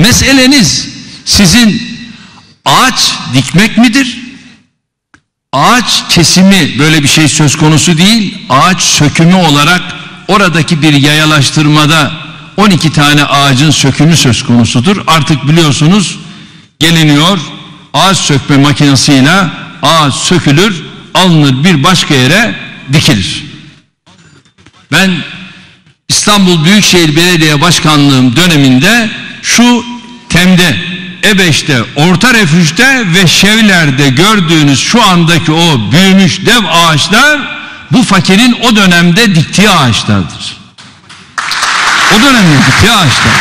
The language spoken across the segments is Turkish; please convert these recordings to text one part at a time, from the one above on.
Meseleniz sizin ağaç dikmek midir? Ağaç kesimi böyle bir şey söz konusu değil. Ağaç sökümü olarak oradaki bir yayalaştırmada 12 tane ağacın sökümü söz konusudur. Artık biliyorsunuz geliniyor ağaç sökme makinesiyle ağaç sökülür, alınır bir başka yere dikilir. Ben İstanbul Büyükşehir Belediye Başkanlığım döneminde şu Tem'de, Ebeş'te, Orta Refüj'te ve Şevler'de gördüğünüz şu andaki o büyümüş dev ağaçlar bu fakirin o dönemde diktiği ağaçlardır. O dönemde diktiği ağaçlar.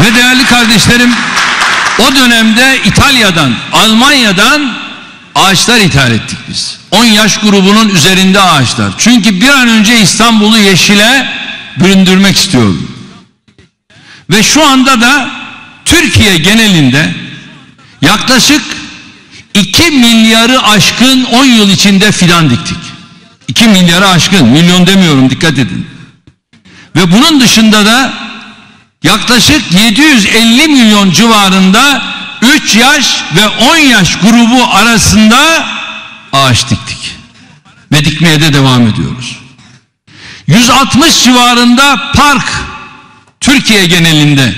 Ve değerli kardeşlerim o dönemde İtalya'dan, Almanya'dan ağaçlar ithal ettik biz. 10 yaş grubunun üzerinde ağaçlar. Çünkü bir an önce İstanbul'u yeşile büründürmek istiyorum. Ve şu anda da Türkiye genelinde yaklaşık 2 milyarı aşkın 10 yıl içinde fidan diktik. 2 milyarı aşkın, milyon demiyorum dikkat edin. Ve bunun dışında da yaklaşık 750 milyon civarında 3 yaş ve 10 yaş grubu arasında ağaç diktik. Ve dikmeye de devam ediyoruz. 160 civarında park Türkiye genelinde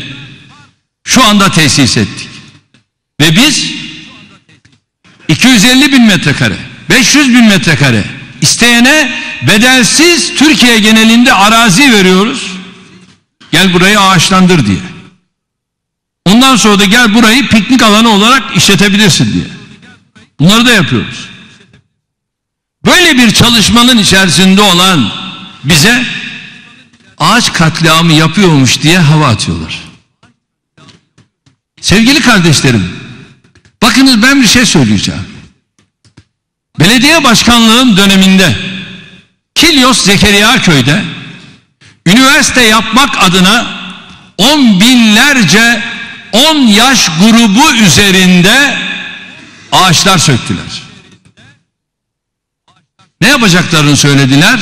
şu anda tesis ettik. Ve biz 250 bin metrekare, 500 bin metrekare isteyene bedelsiz Türkiye genelinde arazi veriyoruz. Gel burayı ağaçlandır diye. Ondan sonra da gel burayı piknik alanı olarak işletebilirsin diye. Bunları da yapıyoruz. Böyle bir çalışmanın içerisinde olan bize ağaç katliamı yapıyormuş diye hava atıyorlar. Sevgili kardeşlerim, bakınız ben bir şey söyleyeceğim. Belediye başkanlığım döneminde Kilyos Zekeriya köyde üniversite yapmak adına on binlerce 10 yaş grubu üzerinde ağaçlar söktüler. Ne yapacaklarını söylediler?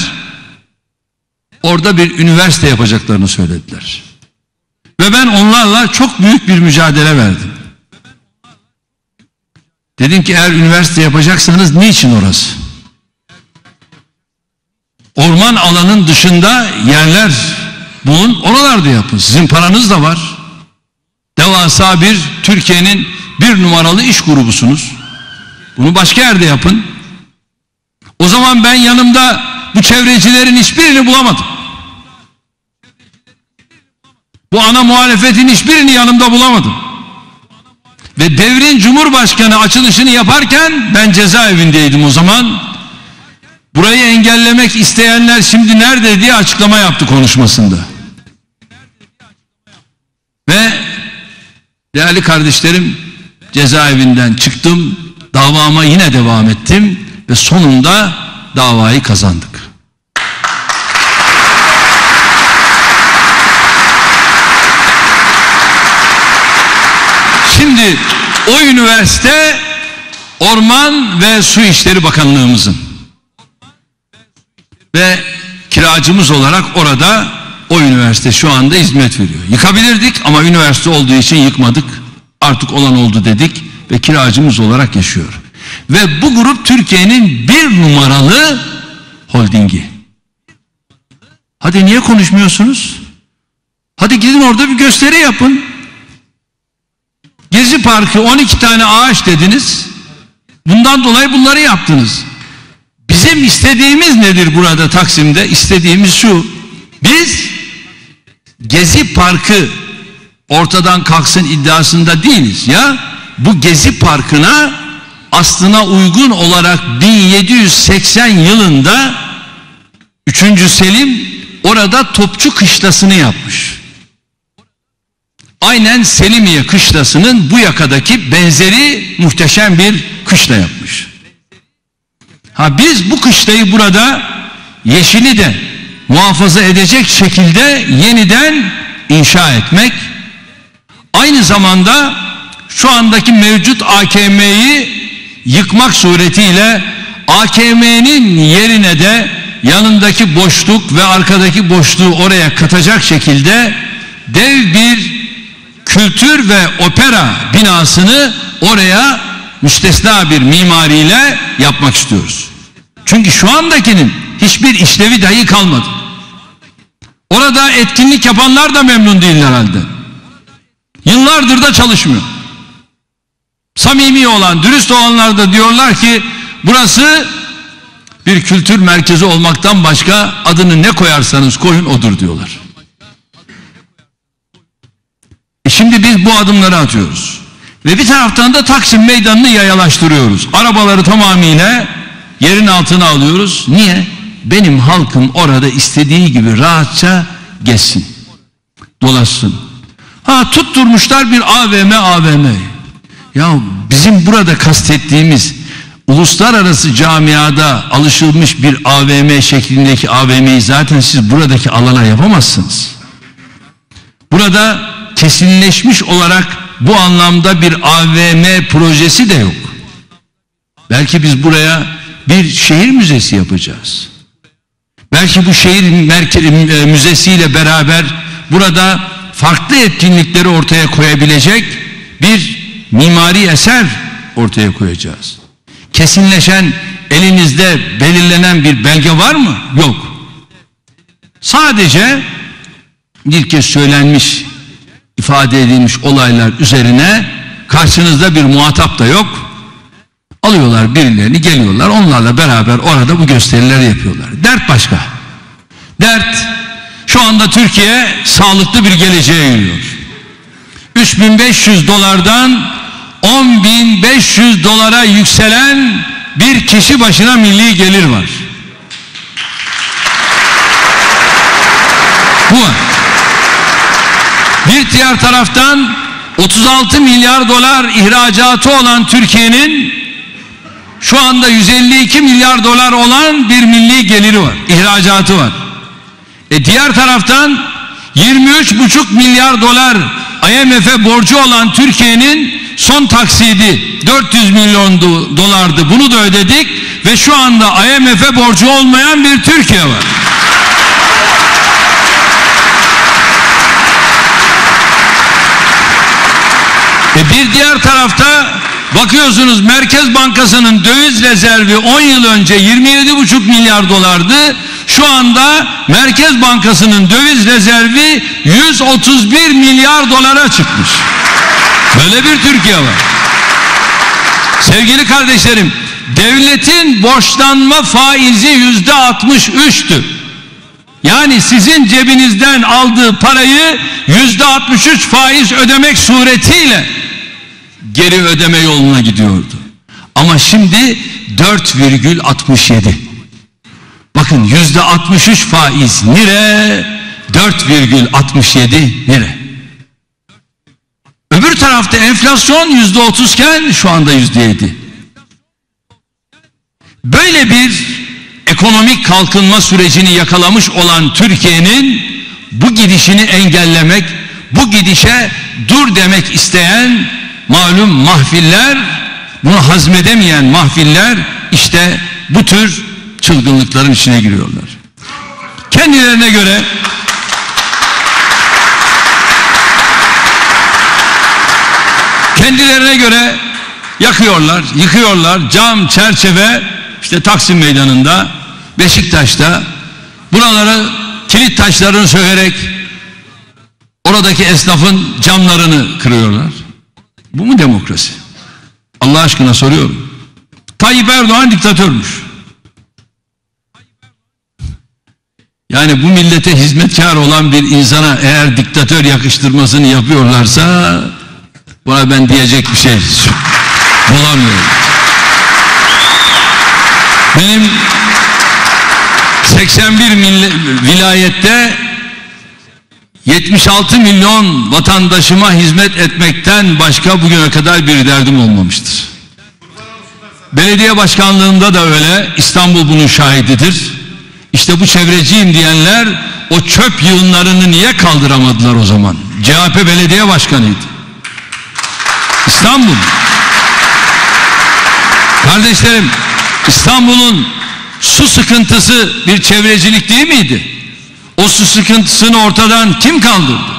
Orada bir üniversite yapacaklarını söylediler. Ve ben onlarla çok büyük bir mücadele verdim. Dedim ki eğer üniversite yapacaksanız niçin orası? Orman alanın dışında yerler bulun, oralarda yapın. Sizin paranız da var. Devasa bir Türkiye'nin bir numaralı iş grubusunuz. Bunu başka yerde yapın. O zaman ben yanımda bu çevrecilerin hiçbirini bulamadım. Bu ana muhalefetin hiçbirini yanımda bulamadım. Ve devrin Cumhurbaşkanı açılışını yaparken ben cezaevindeydim o zaman. Burayı engellemek isteyenler şimdi nerede diye açıklama yaptı konuşmasında. Ve değerli kardeşlerim cezaevinden çıktım. Davama yine devam ettim ve sonunda davayı kazandık. Şimdi o üniversite Orman ve Su İşleri Bakanlığımızın ve kiracımız olarak orada o üniversite şu anda hizmet veriyor. Yıkabilirdik ama üniversite olduğu için yıkmadık. Artık olan oldu dedik ve kiracımız olarak yaşıyor. Ve bu grup Türkiye'nin bir numaralı holdingi. Hadi niye konuşmuyorsunuz? Hadi gidin orada bir gösteri yapın. Gezi Parkı 12 tane ağaç dediniz. Bundan dolayı bunları yaptınız. Bizim istediğimiz nedir burada Taksim'de? İstediğimiz şu. Biz Gezi Parkı ortadan kalksın iddiasında değiliz ya. Bu Gezi Parkı'na aslına uygun olarak 1780 yılında 3. Selim orada Topçu Kışlası'nı yapmış. Aynen Selimiye Kışlası'nın bu yakadaki benzeri muhteşem bir kışla yapmış. Ha biz bu kışlayı burada yeşili de muhafaza edecek şekilde yeniden inşa etmek aynı zamanda şu andaki mevcut AKM'yi yıkmak suretiyle AKM'nin yerine de yanındaki boşluk ve arkadaki boşluğu oraya katacak şekilde dev bir kültür ve opera binasını oraya müstesna bir mimariyle yapmak istiyoruz. Çünkü şu andakinin hiçbir işlevi dahi kalmadı. Orada etkinlik yapanlar da memnun değiller halde. Yıllardır da çalışmıyor. Samimi olan, dürüst olanlar da diyorlar ki burası bir kültür merkezi olmaktan başka adını ne koyarsanız koyun odur diyorlar. Şimdi biz bu adımları atıyoruz. Ve bir taraftan da Taksim Meydanı'nı yayalaştırıyoruz. Arabaları tamamıyla yerin altına alıyoruz. Niye? Benim halkım orada istediği gibi rahatça geçsin. Dolaşsın. Ha tutturmuşlar bir AVM AVM. Ya bizim burada kastettiğimiz uluslararası camiada alışılmış bir AVM şeklindeki AVM'yi zaten siz buradaki alana yapamazsınız. Burada kesinleşmiş olarak bu anlamda bir AVM projesi de yok. Belki biz buraya bir şehir müzesi yapacağız. Belki bu şehir merkezi e, müzesiyle beraber burada farklı etkinlikleri ortaya koyabilecek bir mimari eser ortaya koyacağız. Kesinleşen elinizde belirlenen bir belge var mı? Yok. Sadece bir kez söylenmiş, ifade edilmiş olaylar üzerine karşınızda bir muhatap da yok. Alıyorlar birilerini geliyorlar onlarla beraber orada bu gösterileri yapıyorlar. Dert başka. Dert şu anda Türkiye sağlıklı bir geleceğe yürüyor. 3500 dolardan 10.500 dolara yükselen bir kişi başına milli gelir var. Bu var. Bir diğer taraftan 36 milyar dolar ihracatı olan Türkiye'nin şu anda 152 milyar dolar olan bir milli geliri var. ihracatı var. E diğer taraftan 23,5 milyar dolar IMF'e borcu olan Türkiye'nin son taksidi 400 milyon do dolardı. Bunu da ödedik ve şu anda IMF'e borcu olmayan bir Türkiye var. E bir diğer tarafta bakıyorsunuz Merkez Bankası'nın döviz rezervi 10 yıl önce 27,5 milyar dolardı. Şu anda Merkez Bankası'nın döviz rezervi 131 milyar dolara çıkmış. Böyle bir Türkiye var. Sevgili kardeşlerim, devletin borçlanma faizi yüzde 63'tü. Yani sizin cebinizden aldığı parayı yüzde 63 faiz ödemek suretiyle geri ödeme yoluna gidiyordu. Ama şimdi 4,67. Bakın yüzde 63 faiz nire 4,67 nire. Öbür tarafta enflasyon yüzde 30 iken şu anda yüzde 7. Böyle bir ekonomik kalkınma sürecini yakalamış olan Türkiye'nin bu gidişini engellemek, bu gidişe dur demek isteyen malum mahfiller, bunu hazmedemeyen mahfiller işte bu tür çılgınlıkların içine giriyorlar. Kendilerine göre kendilerine göre yakıyorlar, yıkıyorlar cam, çerçeve işte Taksim Meydanı'nda, Beşiktaş'ta buraları kilit taşlarını söverek oradaki esnafın camlarını kırıyorlar. Bu mu demokrasi? Allah aşkına soruyorum. Tayyip Erdoğan diktatörmüş. Yani bu millete hizmetkar olan bir insana eğer diktatör yakıştırmasını yapıyorlarsa buna ben diyecek bir şey bulamıyorum. Benim 81 vilayette 76 milyon vatandaşıma hizmet etmekten başka bugüne kadar bir derdim olmamıştır. Belediye başkanlığında da öyle, İstanbul bunun şahididir. İşte bu çevreciyim diyenler o çöp yığınlarını niye kaldıramadılar o zaman? CHP belediye başkanıydı. İstanbul. Kardeşlerim, İstanbul'un su sıkıntısı bir çevrecilik değil miydi? O su sıkıntısını ortadan kim kaldırdı?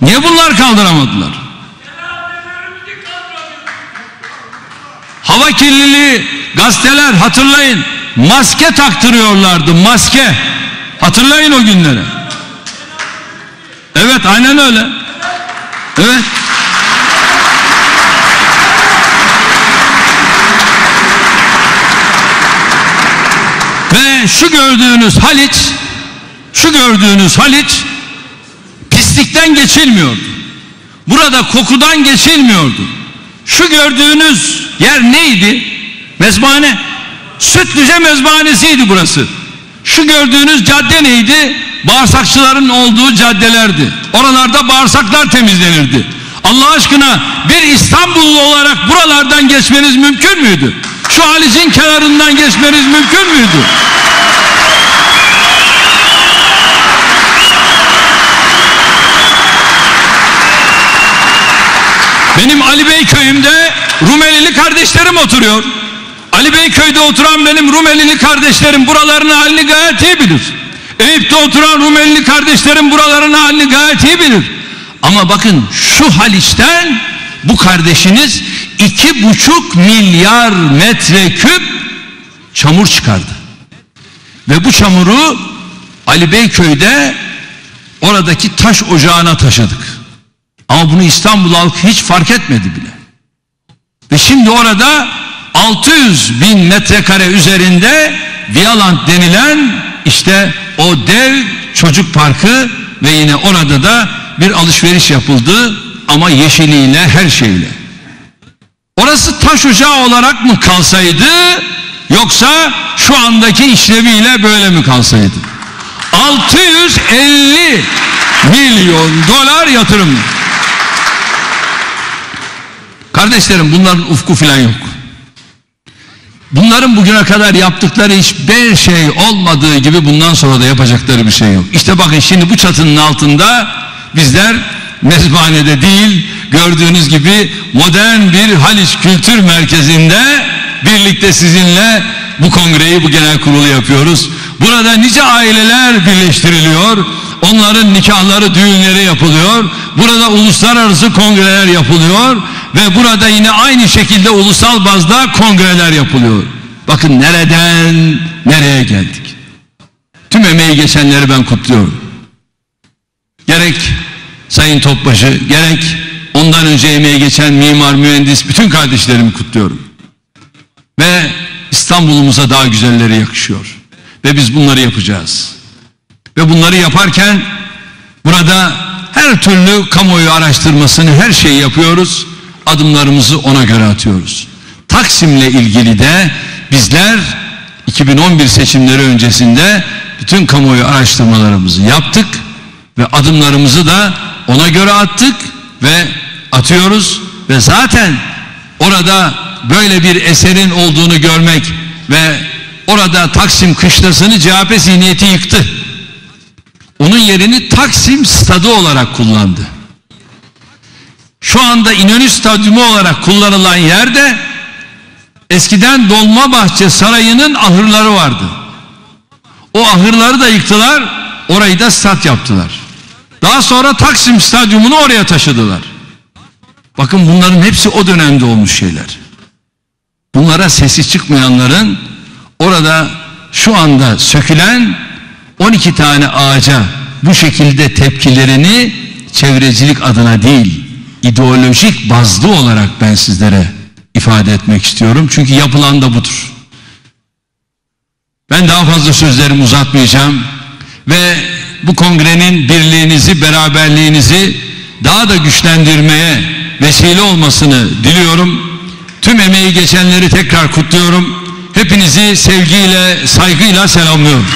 Niye bunlar kaldıramadılar? Hava kirliliği gazeteler hatırlayın maske taktırıyorlardı maske. Hatırlayın o günleri. Evet aynen öyle. Evet. Ve şu gördüğünüz Haliç, şu gördüğünüz Haliç pislikten geçilmiyordu. Burada kokudan geçilmiyordu. Şu gördüğünüz yer neydi? Mezbahane. Sütlüce mezbahanesiydi burası. Şu gördüğünüz cadde neydi? Bağırsakçıların olduğu caddelerdi. Oralarda bağırsaklar temizlenirdi. Allah aşkına bir İstanbullu olarak buralardan geçmeniz mümkün müydü? Şu Haliç'in kenarından geçmeniz mümkün müydü? Benim Ali Bey köyümde Rumelili kardeşlerim oturuyor. Ali Bey köyde oturan benim Rumelili kardeşlerim buraların halini gayet iyi bilir. Eyüp'te oturan Rumelili kardeşlerim buraların halini gayet iyi bilir. Ama bakın şu Haliç'ten bu kardeşiniz iki buçuk milyar metreküp çamur çıkardı. Ve bu çamuru Ali Bey köyde oradaki taş ocağına taşıdık. Ama bunu İstanbul halkı hiç fark etmedi bile. Ve şimdi orada 600 bin metrekare üzerinde Vialand denilen işte o dev çocuk parkı ve yine orada da bir alışveriş yapıldı ama yeşiliyle her şeyle. Orası taş ocağı olarak mı kalsaydı yoksa şu andaki işleviyle böyle mi kalsaydı? 650 milyon dolar yatırım. Kardeşlerim bunların ufku filan yok. Bunların bugüne kadar yaptıkları hiçbir şey olmadığı gibi bundan sonra da yapacakları bir şey yok. İşte bakın şimdi bu çatının altında bizler mezbanede değil gördüğünüz gibi modern bir Haliç Kültür Merkezi'nde birlikte sizinle bu kongreyi bu genel kurulu yapıyoruz. Burada nice aileler birleştiriliyor. Onların nikahları, düğünleri yapılıyor. Burada uluslararası kongreler yapılıyor ve burada yine aynı şekilde ulusal bazda kongreler yapılıyor. Bakın nereden nereye geldik. Tüm emeği geçenleri ben kutluyorum. Gerek Sayın Topbaşı, gerek ondan önce emeği geçen mimar, mühendis bütün kardeşlerimi kutluyorum. Ve İstanbul'umuza daha güzelleri yakışıyor. Ve biz bunları yapacağız. Ve bunları yaparken burada her türlü kamuoyu araştırmasını her şeyi yapıyoruz. Adımlarımızı ona göre atıyoruz. Taksim'le ilgili de bizler 2011 seçimleri öncesinde bütün kamuoyu araştırmalarımızı yaptık ve adımlarımızı da ona göre attık ve atıyoruz ve zaten orada böyle bir eserin olduğunu görmek ve orada Taksim kışlasını CHP zihniyeti yıktı. Onun yerini Taksim stadı olarak kullandı. Şu anda İnönü Stadyumu olarak kullanılan yerde eskiden Dolmabahçe Sarayı'nın ahırları vardı. O ahırları da yıktılar, orayı da stat yaptılar. Daha sonra Taksim Stadyumunu oraya taşıdılar. Bakın bunların hepsi o dönemde olmuş şeyler. Bunlara sesi çıkmayanların orada şu anda sökülen 12 tane ağaca bu şekilde tepkilerini çevrecilik adına değil, ideolojik bazlı olarak ben sizlere ifade etmek istiyorum. Çünkü yapılan da budur. Ben daha fazla sözlerimi uzatmayacağım ve bu kongrenin birliğinizi, beraberliğinizi daha da güçlendirmeye vesile olmasını diliyorum. Tüm emeği geçenleri tekrar kutluyorum. Hepinizi sevgiyle, saygıyla selamlıyorum.